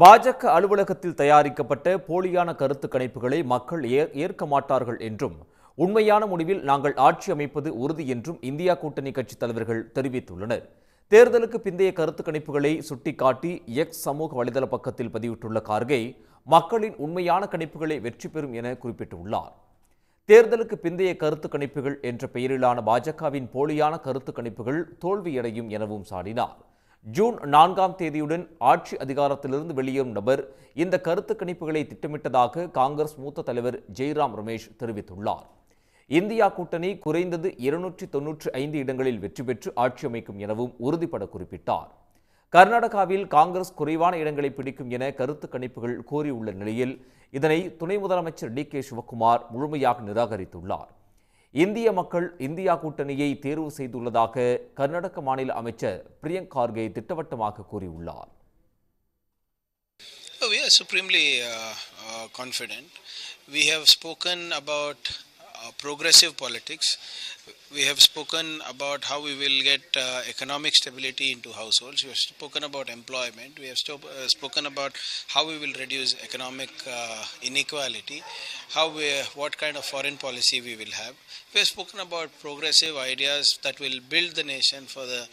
பாஜக அலுவலகத்தில் தயாரிக்கப்பட்ட போலியான கருத்து கணிப்புகளை மக்கள் ஏற்க மாட்டார்கள் என்றும் உண்மையான முடிவில் நாங்கள் ஆட்சி அமைப்பது உறுதி என்றும் இந்தியா கூட்டணி கட்சித் தலைவர்கள் தெரிவித்துள்ளனர். தேர்தலுக்கு பிந்தைய கருத்து கணிப்புகளை சுட்டிக்காட்டி எக்ஸ் சமூக வலைதள பக்கத்தில் பதிவிட்டுள்ள கார்கே மக்களின் உண்மையான கணிப்புகளை வெற்றி பெறும் என குறிப்பிட்டுள்ளார். தேர்தலுக்கு பிந்தைய கருத்து கணிப்புகள் என்ற பெயரிலான பாஜகவின் போலியான கருத்து கணிப்புகள் தோல்வியடையும் எனவும் சாடினார். ஜூன் நான்காம் தேதியுடன் ஆட்சி அதிகாரத்திலிருந்து வெளியேறும் நபர் இந்த கருத்து கணிப்புகளை திட்டமிட்டதாக காங்கிரஸ் மூத்த தலைவர் ஜெய்ராம் ரமேஷ் தெரிவித்துள்ளார். இந்தியா கூட்டணி குறைந்தது இருநூற்றி தொன்னூற்றி ஐந்து இடங்களில் வெற்றி பெற்று ஆட்சி அமைக்கும் எனவும் உறுதிபட குறிப்பிட்டார். கர்நாடகாவில் காங்கிரஸ் குறைவான இடங்களை பிடிக்கும் என கருத்து கணிப்புகள் கூறியுள்ள நிலையில் இதனை துணை முதலமைச்சர் டி கே சிவக்குமார் முழுமையாக நிராகரித்துள்ளார். இந்திய மக்கள் இந்தியா கூட்டணியை தேர்வு செய்துள்ளதாக கர்நாடக மாநில அமைச்சர் பிரியங்க் கார்கே திட்டவட்டமாக கூறியுள்ளார் we are supremely uh, uh, confident. We have spoken about uh, progressive politics. We have spoken about how we will get uh, economic stability into households. We have spoken about employment. We have uh, spoken about how we will reduce economic uh, inequality. How we, what kind of foreign policy we will have. We have spoken about progressive ideas that will build the nation for the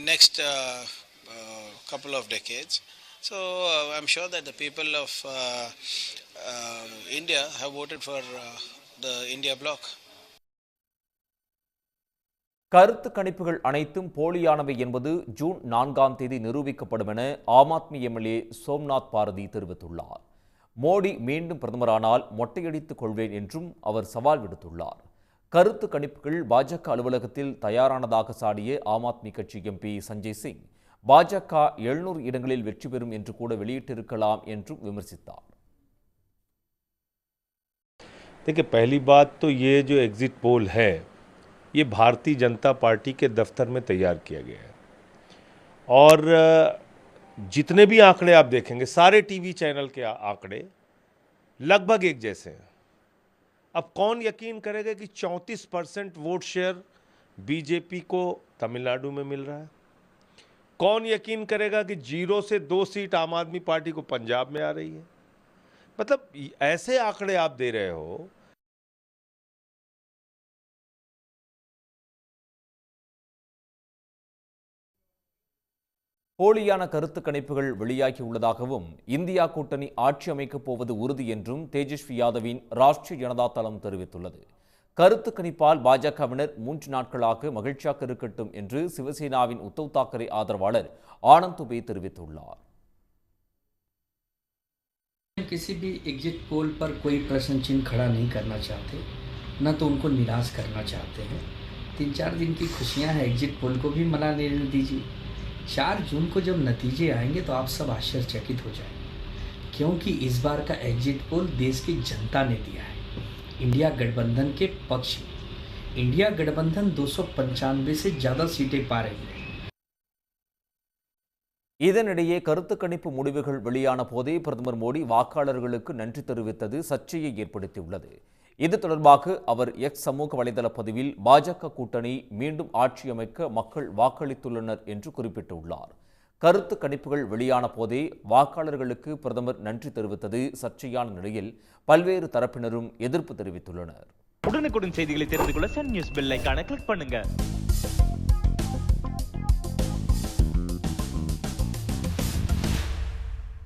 next uh, uh, couple of decades. So uh, I'm sure that the people of uh, uh, India have voted for uh, the India bloc. கருத்து கணிப்புகள் அனைத்தும் போலியானவை என்பது June நான்காம் தேதி நிரூபிக்கப்படும் என Aam Aadmi MLA Somnath Bharathi தெரிவித்துள்ளார். மோடி மீண்டும் பிரதமரானால் மொட்டையடித்துக் கொள்வேன் என்றும் அவர் சவால் விடுத்துள்ளார். கருத்து கணிப்புகள் பாஜக அலுவலகத்தில் தயாரானதாக சாடிய ஆம் ஆத்மி கட்சி எம்பி சஞ்சய் சிங் பாஜக எழுநூறு இடங்களில் வெற்றி பெறும் என்று கூட வெளியிட்டிருக்கலாம் என்றும் விமர்சித்தார். देखिए, पहली बात तो ये जो एग्जिट पोल है, ये भारतीय जनता पार्टी के दफ्तर में तैयार किया गया है। और जितने भी आंकड़े आप देखेंगे, सारे टीवी चैनल के आंकड़े लगभग एक जैसे हैं। अब कौन यकीन करेगा कि 34 परसेंट वोट शेयर बीजेपी को तमिलनाडु में मिल रहा है? कौन यकीन करेगा कि ज़ीरो से दो सीट आम आदमी पार्टी को पंजाब में आ रही है? मतलब ऐसे आंकड़े आप दे रहे हो போலியான கருத்து கணிப்புகள் வெளியாகியுள்ளதாகவும் இந்தியா கூட்டணி ஆட்சி அமைக்கப் போவது உறுதி என்றும் தேஜஸ்வி யாதவின் ராஷ்டிரிய ஜனதா தளம் தெரிவித்துள்ளது கருத்து கணிப்பால் பாஜகவினர் மூன்று நாட்களாக மகிழ்ச்சியாக இருக்கட்டும் என்று சிவசேனாவின் உத்தவ் தாக்கரே ஆதரவாளர் ஆனந்த் துபே தெரிவித்துள்ளார் किसी भी एग्जिट पोल पर कोई प्रश्न चिन्ह खड़ा नहीं करना चाहते न तो उनको निराश करना चाहते हैं तीन चार दिन की खुशियां हैं एग्जिट पोल को भी मना लेने दीजिए चार जून को जब नतीजे आएंगे तो आप सब आश्चर्यचकित हो जाएंगे क्योंकि इस बार का एग्जिट पोल देश की जनता ने दिया है इंडिया गठबंधन के पक्ष में इंडिया गठबंधन दो से ज़्यादा सीटें पा रही है இதனிடையே கருத்து கணிப்பு முடிவுகள் வெளியான போதே பிரதமர் மோடி வாக்காளர்களுக்கு நன்றி தெரிவித்தது சர்ச்சையை ஏற்படுத்தியுள்ளது இது தொடர்பாக அவர் எக்ஸ் சமூக வலைதள பதிவில் பாஜக கூட்டணி மீண்டும் ஆட்சி அமைக்க மக்கள் வாக்களித்துள்ளனர் என்று குறிப்பிட்டுள்ளார். கருத்து கணிப்புகள் வெளியான போதே வாக்காளர்களுக்கு பிரதமர் நன்றி தெரிவித்தது சர்ச்சையான நிலையில் பல்வேறு தரப்பினரும் எதிர்ப்பு தெரிவித்துள்ளனர். உடனுக்குடன் செய்திகளை தெரிந்து கொள்ள சன் நியூஸ் பெல் கிளிக் பண்ணுங்க.